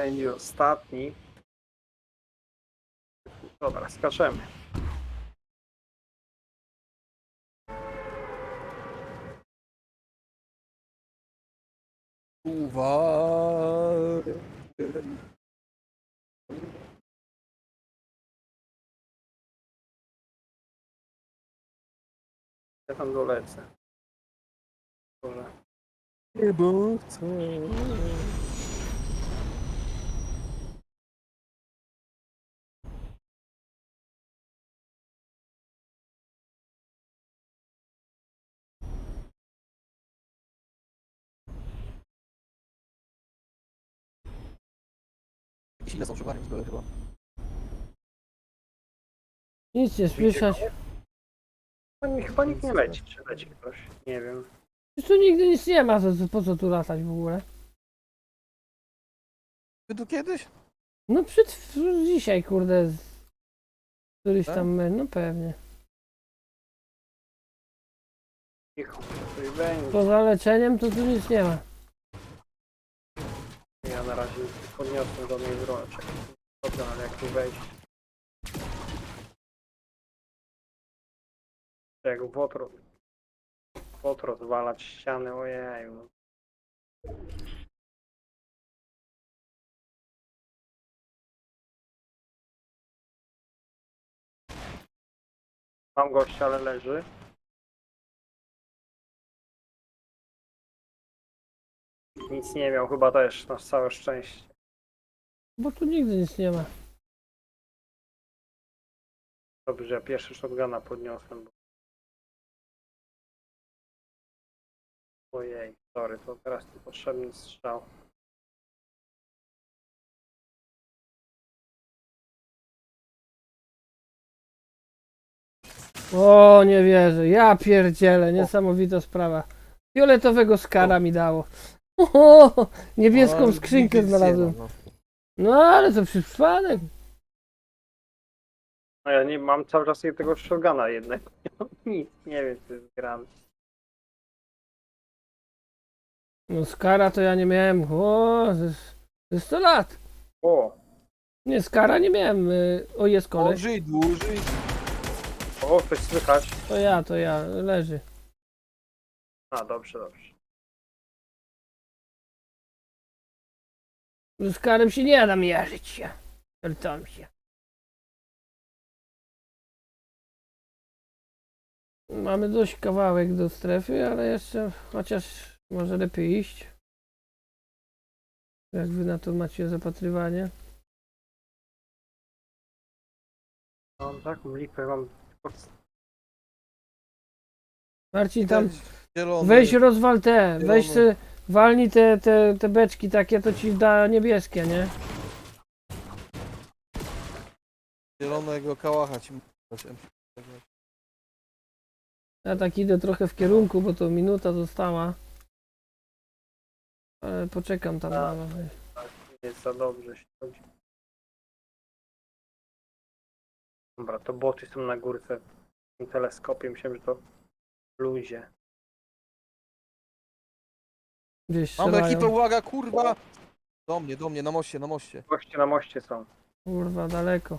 Będzie ostatni. Dobra, skaczemy. Uwaga. Ja tam dolecę. Dobra. Nie bo chcę. Jakieś inne są z dole chyba. Nic nie słyszeć. Chyba, nie- chyba nikt nie leci. Czy leci ktoś? Nie wiem. Przecież tu nigdy nic nie ma, to, to po co tu latać w ogóle? Ty tu kiedyś? No przed dzisiaj, kurde, z- któryś Tak? tam, no pewnie. Cicho. Coś będzie. Poza leczeniem to tu nic nie ma. Ja na razie podniosłem do mnie. Czekaj. Dobra, ale jak tu wejść? Jak w otro... w otro zwalać ściany, ojeju. Mam gościa, ale leży. Nic nie miał, chyba też, na całe szczęście. Bo tu nigdy nic nie ma. Dobrze, ja pierwszy shotguna podniosłem. Bo... Ojej, sorry, to teraz tu potrzebny strzał. O, nie wierzę. Ja pierdzielę, niesamowita sprawa. Fioletowego skara mi dało. O, niebieską skrzynkę nigdy nic nie znalazłem. No. Ale to przypadek. No ja nie mam cały czas tego shotguna jednego. Nic, nie wiem, co jest grane. No skara to ja nie miałem. O, ze, ze 100 lat. O, Nie, skara nie miałem. y, O, jest koleś. Dłużyj, dłużyj. o, coś słychać. To ja, to ja. Leży. A, dobrze, dobrze. Z karem się nie da mierzyć się. Pierdolę się. Mamy dość kawałek do strefy, ale jeszcze chociaż może lepiej iść. Jak wy na to macie zapatrywanie? Mam taką lipę, mam... Marcin tam Zielony. weź rozwal te, Zielony. weź se, walnij te, te, te beczki takie, to ci da niebieskie, nie? Zielonego kałacha ci Ja tak idę trochę w kierunku, bo to minuta została. Ale poczekam tam A. na was. Nie jest za dobrze się chodzi. Dobra, to boty są na górce. Tym teleskopiem myślałem, że to w luzie. Gdzieś Mamy strzelają. ekipę, uwaga, kurwa! Do mnie, do mnie, na moście, na moście. Goście na moście są. Kurwa, daleko.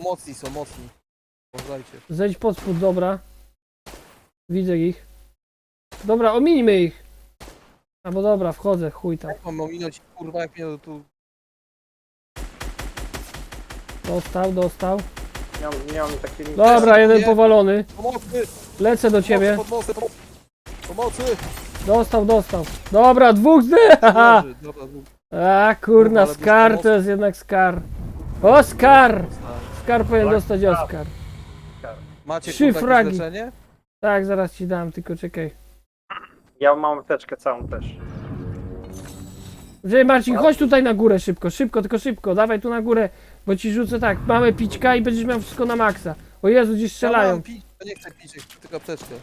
Mocni są, mocni. Uważajcie. Zejdź pod spód, dobra. Widzę ich. Dobra, ominimy ich. Albo dobra, wchodzę, chuj tam. Jak mam ominąć, kurwa, jak mnie tu... Dostał, dostał. Nie mam, nie mam takiej linii. Dobra, jeden Nie. powalony. Pomocy! Lecę do ciebie. Mostem, pomocy! Pomocy! Dostał, dostał. Dobra, dwóch z haha. Leży, Dobra, dwóch. A kurna, ale Skar bez to jest jednak Skar. Oskar! Tak. Skar powinien Tak, dostać tak. Oskar. Macie Trzy kurwa, fragi. leczenie? Tak, zaraz ci dam, tylko czekaj. Ja mam teczkę całą też. Że Marcin, chodź tutaj na górę szybko, szybko, tylko szybko, dawaj tu na górę, bo ci rzucę tak, mamy pićka i będziesz miał wszystko na maksa. O Jezu, gdzieś Ja strzelają. mam pić, ja nie chcę pić, chcę tylko apteczkę.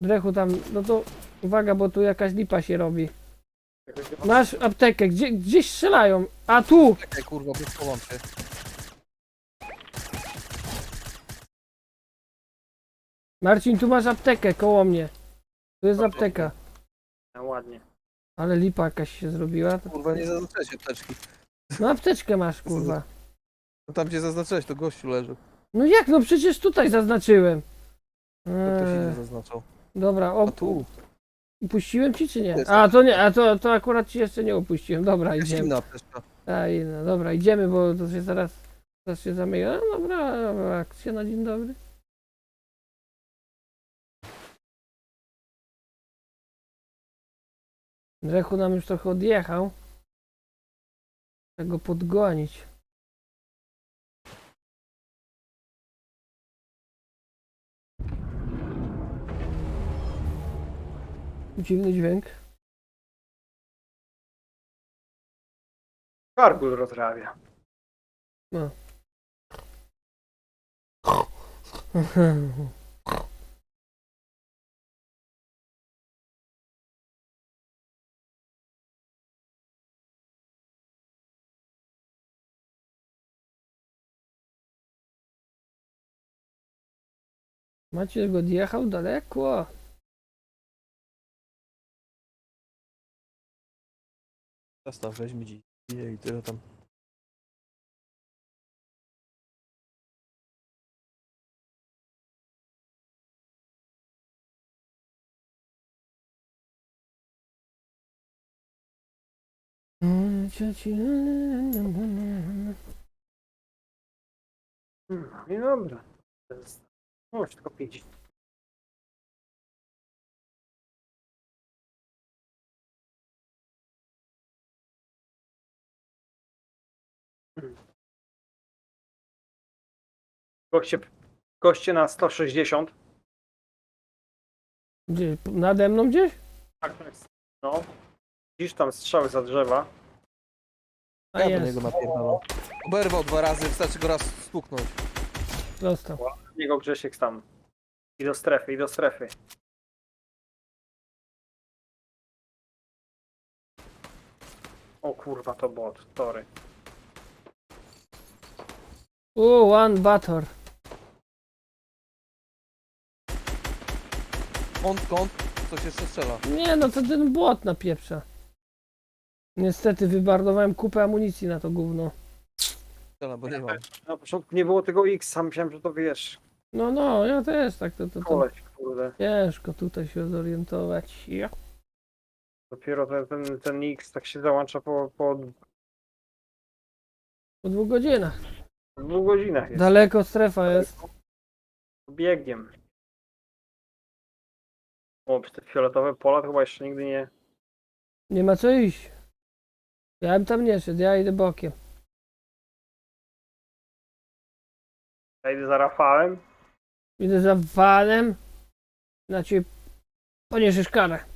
Drechu tam, no to uwaga, bo tu jakaś lipa się robi. Masz aptekę, gdzie, gdzieś strzelają, a tu! Czekaj, kurwa, wyschowam się. Marcin, tu masz aptekę koło mnie. Tu jest apteka. No, ładnie. Ale lipa jakaś się zrobiła. Kurwa, nie zaznaczyłeś apteczki. No apteczkę masz, kurwa. No tam gdzie zaznaczyłeś, to gościu leży. No jak, no przecież tutaj zaznaczyłem. To ktoś inny Eee, zaznaczał. Dobra, o, tu. upuściłem ci czy nie? A to nie, a to, to akurat ci jeszcze nie upuściłem. Dobra, idziemy. apteczka. A, inna. Dobra, idziemy, bo to się zaraz, zaraz się zamyka. No dobra, dobra, akcja na dzień dobry. Drechu nam już trochę odjechał. Trzeba go podgonić. Dziwny dźwięk. Kargul rozrabia. Macie go odjechał daleko. Ciasta weźmie dziś i tyle tam. Mm, no i dobra. To jest... Tylko 50. Goście, goście na 160. Gdzie? Nade mną gdzieś? Tak, to jest. No. Widzisz tam strzały za drzewa. A Ja do jest, niego napierdalam. Oberwał dwa razy, wystarczy go raz stuknąć. dostał. Jego Grzesiek tam. I do strefy, i do strefy. O kurwa, to bot, tory. O, one bator. Kąt, kąt, coś jeszcze strzela. Nie no, to ten bot napieprza. Niestety wybardowałem kupę amunicji na to gówno. Strzela, bo nie mam. Na początku nie było tego X, sam myślałem, że to wiesz. No, no, ja też tak, to, to, to Koleś, kurde. ciężko tutaj się zorientować. Ja. Dopiero ten, ten, ten X tak się załącza po, po Po dwóch godzinach. dwóch godzinach jest. Daleko strefa jest. Biegiem. O, przy te fioletowe pola to chyba jeszcze nigdy nie... Nie ma co iść. Ja bym tam nie szedł, ja idę bokiem. Ja idę za Rafałem. Idę za vanem. Znaczy, poniesiesz karę.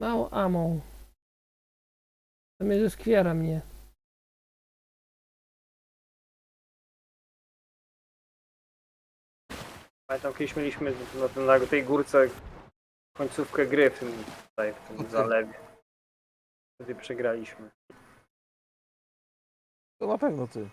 Mało amą. To mnie zaskwiera mnie. Pamiętam kiedyś mieliśmy na, tym- na tej górce końcówkę gry w tym, tutaj, w tym zalewie. Wtedy przegraliśmy. To na pewno ty.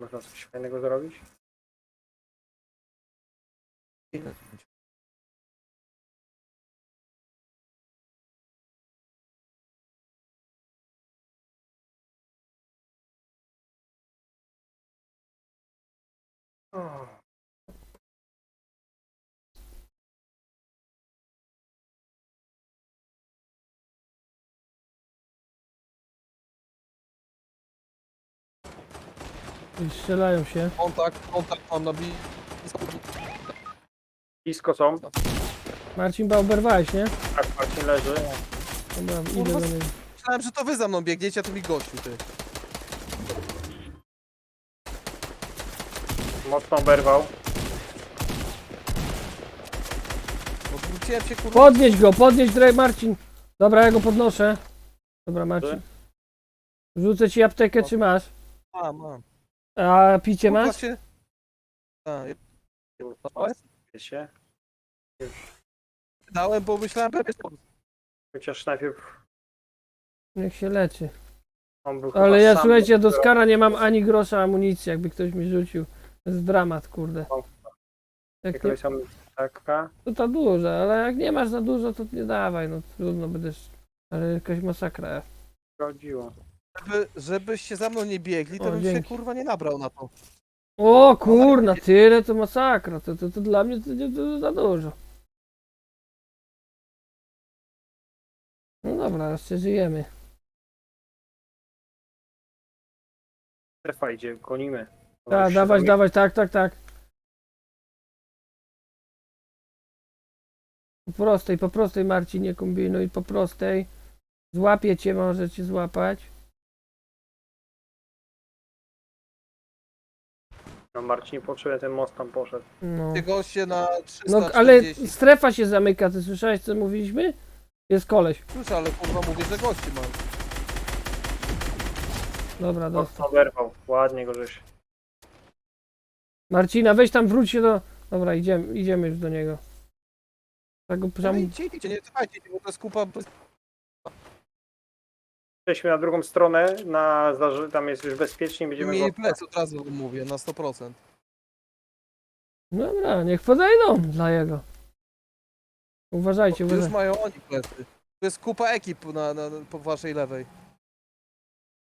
Można coś fajnego zrobić? Ile to będzie? I strzelają się. Kontakt, kontakt mam na bi... Blisko są. Marcin, ba oberwałeś, nie? Tak, właśnie leży. Dobra, idę do niego. Myślałem, że to wy za mną biegniecie, a to mi gościu, ty. Mocno oberwał. Odwróciłem się, kurwa. Podnieś go, podnieś Dre Marcin. Dobra, ja go podnoszę. Dobra, Marcin. Rzucę ci aptekę, czy masz? A, mam. A picie masz? się- A, ja Wiecie? dałem, bo myślałem, że Chociaż najpierw Niech się leczy. on był chyba Ale ja sam, słuchajcie, do dopiero- skara nie mam ani grosza amunicji, jakby ktoś mi rzucił. To jest dramat, kurde. Jak nie, tam taka. to ta duża, ale jak nie masz za dużo, to nie dawaj, no trudno będziesz. Ale jakaś masakra. Chodziło. Żeby, żebyście za mną nie biegli, to O, bym się dzięki. kurwa nie nabrał na to. O kurna, tyle to masakra, to, to, to dla mnie to, to, to za dużo. No dobra, jeszcze żyjemy. Strefa idzie, gonimy. Tak, dawać, dawać, tak, tak, tak. Po prostej, po prostej Marcin, nie kombinuj, po prostej. Złapie cię, może cię złapać. No Marcin potrzebuje, ten most tam poszedł. No. Ty goście na 340. no, ale strefa się zamyka, ty słyszałeś co mówiliśmy? Jest koleś. Słyszę, ale kurwa mówię, że gości mam. Dobra, Most dostał. oberwał. Ładnie go żeś. Marcina, weź tam, wróć się do... Dobra, idziemy, idziemy już do niego. Tak go No idźcie, idźcie, nie cofajcie, bo to jest kupa... Przejdźmy na drugą stronę, na tam jest już bezpiecznie, będziemy Mieli go... plec, od razu mówię, na 100%. Dobra, niech podejdą dla jego. Uważajcie, Już uważajcie. mają oni plecy. To jest kupa ekip na, na, na, po waszej lewej.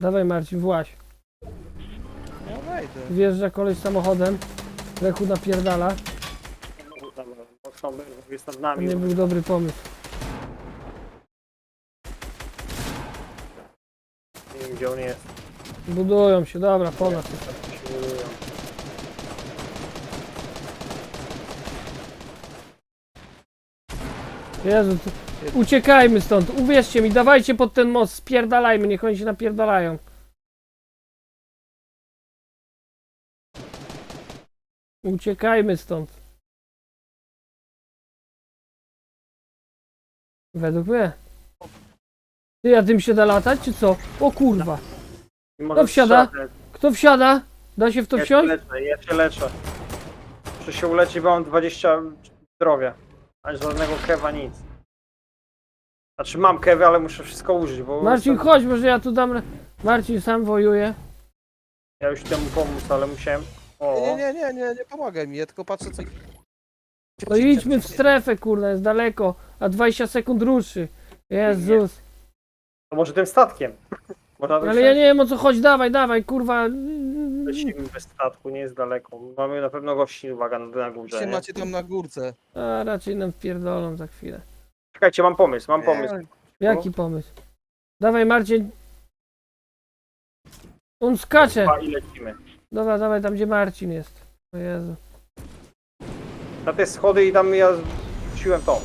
Dawaj Marcin, właź. Ja wejdę. Wjeżdża koleś samochodem. Lechu napierdala. Tam Mocno jest nad To nami. nie był dobry pomysł. Nie wiem gdzie on jest. Budują się, dobra. Się budują. Jezu, tu... uciekajmy stąd, uwierzcie mi, dawajcie pod ten most, spierdalajmy, niech oni się napierdalają. Uciekajmy stąd. Według mnie. Ty, a tym się da latać, czy co? O kurwa. I może Kto wsiada? strzelać. Kto wsiada? Da się w to Ja się wsiąść? leczę, ja się leczę. Muszę się uleczyć, bo mam 20 zdrowia. A żadnego kewa, nic. Znaczy mam kewy, ale muszę wszystko użyć, bo... Marcin, jestem- chodź, może ja tu dam... ra- Marcin sam wojuje. Ja już temu pomóc, ale musiałem... O, Nie, nie, nie, nie, nie pomagaj mi, ja tylko patrzę co... No idźmy w strefę, kurna, jest daleko, a 20 sekund ruszy. Jezus. To może tym statkiem. Można to Ale ja nie wiem o co chodzi, dawaj, dawaj, kurwa. Lecimy bez statku, nie jest daleko. Mamy na pewno gości, uwaga, na, na górze. Się Nie? macie tam na górce. A raczej nam wpierdolą za chwilę. Czekajcie, mam pomysł, mam pomysł. Jaki pomysł? Dawaj Marcin. On skacze. Dwa I lecimy. Dobra, dawaj tam gdzie Marcin jest. O Jezu. Na te schody i tam ja rzuciłem to.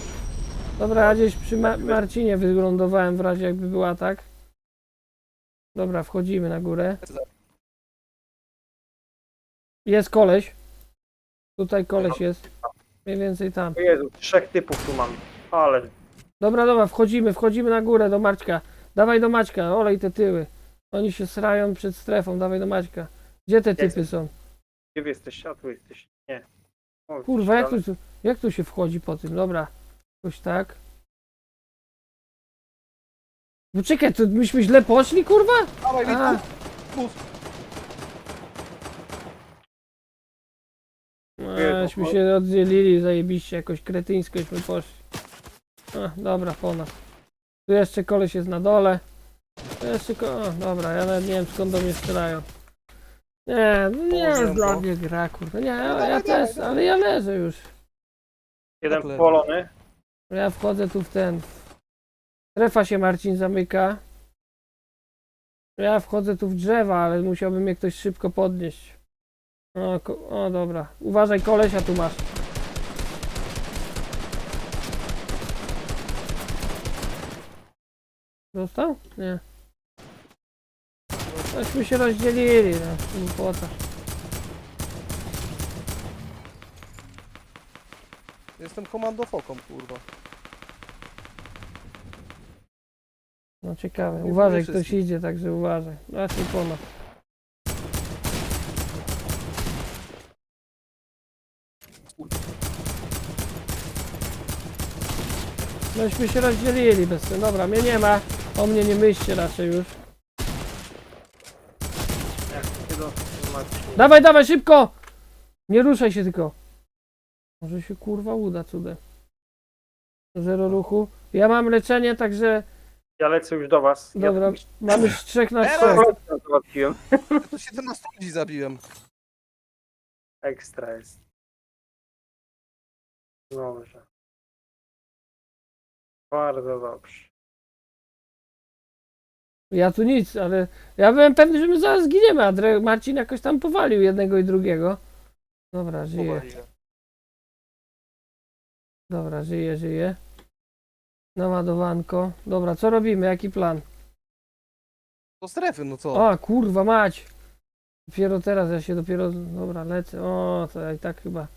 Dobra, ja gdzieś przy Ma Marcinie wylądowałem w razie jakby był atak. Dobra, wchodzimy na górę. Jest koleś. Tutaj koleś jest. Mniej więcej tam. O Jezu, trzech typów tu mam. Ale Dobra, dobra, wchodzimy, wchodzimy na górę do Maćka. Dawaj do Maćka, olej te tyły. Oni się srają przed strefą, dawaj do Maćka. Gdzie te typy są? gdzie wy jesteście? A tu jesteście. Nie. O, Kurwa, jak tu, jak tu się wchodzi po tym? Dobra, jakoś tak. No czekaj, to myśmy źle poszli, kurwa? Dawaj, A, Witku, bus. myśmy się oddzielili, zajebiście, jakoś kretyńskośmy poszli. A, dobra, po nas. Tu jeszcze koleś jest na dole. Tu jeszcze ko... O, dobra, ja nawet nie wiem skąd do mnie strzelają. Nie, no nie jest dla mnie gra, kurwa. Nie, No ja dawaj, też, ale ja leżę już. Jeden Tak polony. Ja wchodzę tu w ten. Strefa się Marcin zamyka. Ja wchodzę tu w drzewa, ale musiałby mnie ktoś szybko podnieść. O, o dobra. Uważaj, kolesia tu masz. Dostał? Nie. Tośmy się rozdzielili, no. Głupota. Jestem komandofoką, kurwa. No ciekawe. Uważaj, ktoś idzie, także uważaj. Raczej po nas. Myśmy się rozdzielili bez tego. Dobra, mnie nie ma. O mnie nie myślcie raczej już. Dawaj, dawaj, szybko! Nie ruszaj się tylko. Może się kurwa uda cudem. Zero ruchu. Ja mam leczenie, także Ja lecę już do was. Dobra. Ja mamy z trzech na trzech. Ja załatwiłem. Ja tu 17 ludzi zabiłem. Ekstra jest. Dobrze. Bardzo dobrze. Ja tu nic, ale ja byłem pewny, że my zaraz zginiemy, a Dre- Marcin jakoś tam powalił jednego i drugiego. Dobra, żyje. Dobra, żyje, żyje. Naładowanko. Dobra, co robimy? Jaki plan? Do strefy, no co? A, kurwa mać! Dopiero teraz, ja się dopiero... Dobra, lecę. O, to ja i tak chyba...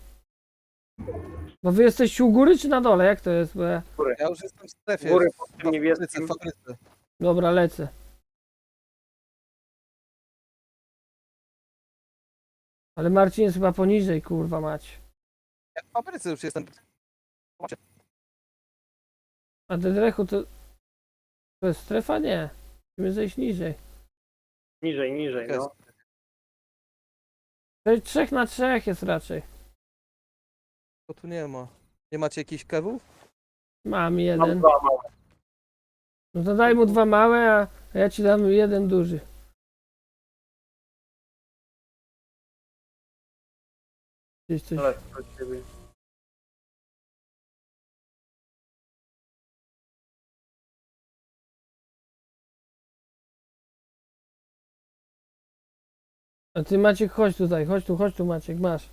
Bo wy jesteście u góry czy na dole? Jak to jest? Bo ja... Ja już jestem w strefie. Góry w pod tym niebieskim. w fabryce. Dobra, lecę. Ale Marcin jest chyba poniżej, kurwa mać. Ja w fabryce już jestem. A Dedrechu to... To jest strefa? Nie. Musimy zejść niżej. Niżej, niżej, no. To jest trzech na trzech jest raczej. Bo tu nie ma. Nie macie jakichś kewów? Mam Mam jeden. dwa małe. No to daj mu dwa małe, a a ja ci dam jeden duży. Gdzieś coś... Do ciebie. A ty Maciek, chodź tutaj, chodź tu, chodź tu Maciek, masz.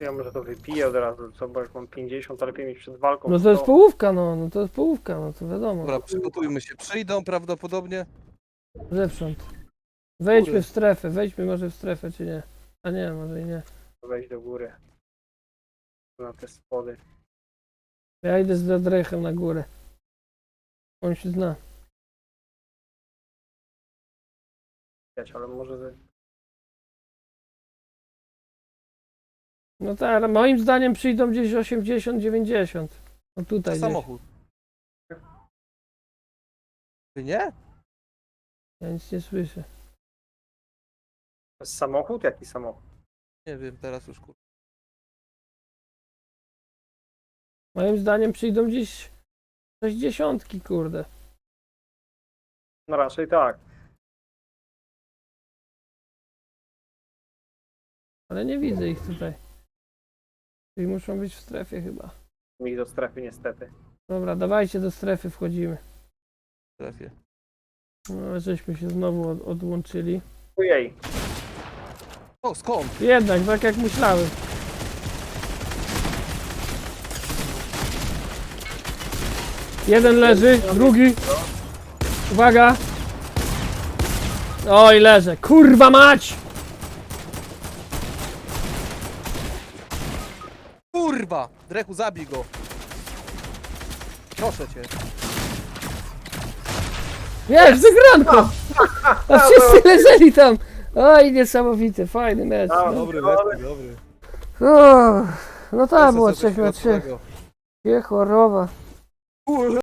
Ja może to wypiję od razu, co, bo jak mam 50, to lepiej mieć przed walką. No to jest 100. połówka, no, no to jest połówka, no to wiadomo. Dobra, przygotujmy się. Przyjdą prawdopodobnie. Zewsząd. Wejdźmy w strefę, wejdźmy może w strefę, czy nie? A nie, może i nie. Wejść do góry. Na te spody. Ja idę z Dedrechem na górę. On się zna. Ale może... No tak, ale moim zdaniem przyjdą gdzieś 80-90. No To tutaj gdzieś. samochód. Ty nie? Ja nic nie słyszę. To jest samochód? Jaki samochód? Nie wiem, teraz już kur... Moim zdaniem przyjdą gdzieś 60, kurde. No raczej tak. Ale nie widzę ich tutaj. Czyli muszą być w strefie chyba. Mi do strefy niestety. Dobra, dawajcie do strefy, wchodzimy. w strefie. No, żeśmy się znowu od, odłączyli. Ojej. O, skąd? Jednak, tak jak myślałem. Jeden leży, drugi. Uwaga. Oj, leżę. Kurwa mać! Drechu, zabij go. Proszę cię. Jest, wygranko! A wszyscy leżeli tam. Oj, niesamowity, fajny mecz. A, No, Dobry, No, Leszek, dobry. O, no tak, było Jeszcze 3 na coś 3. środkowego. Je chorowa. Kurwa.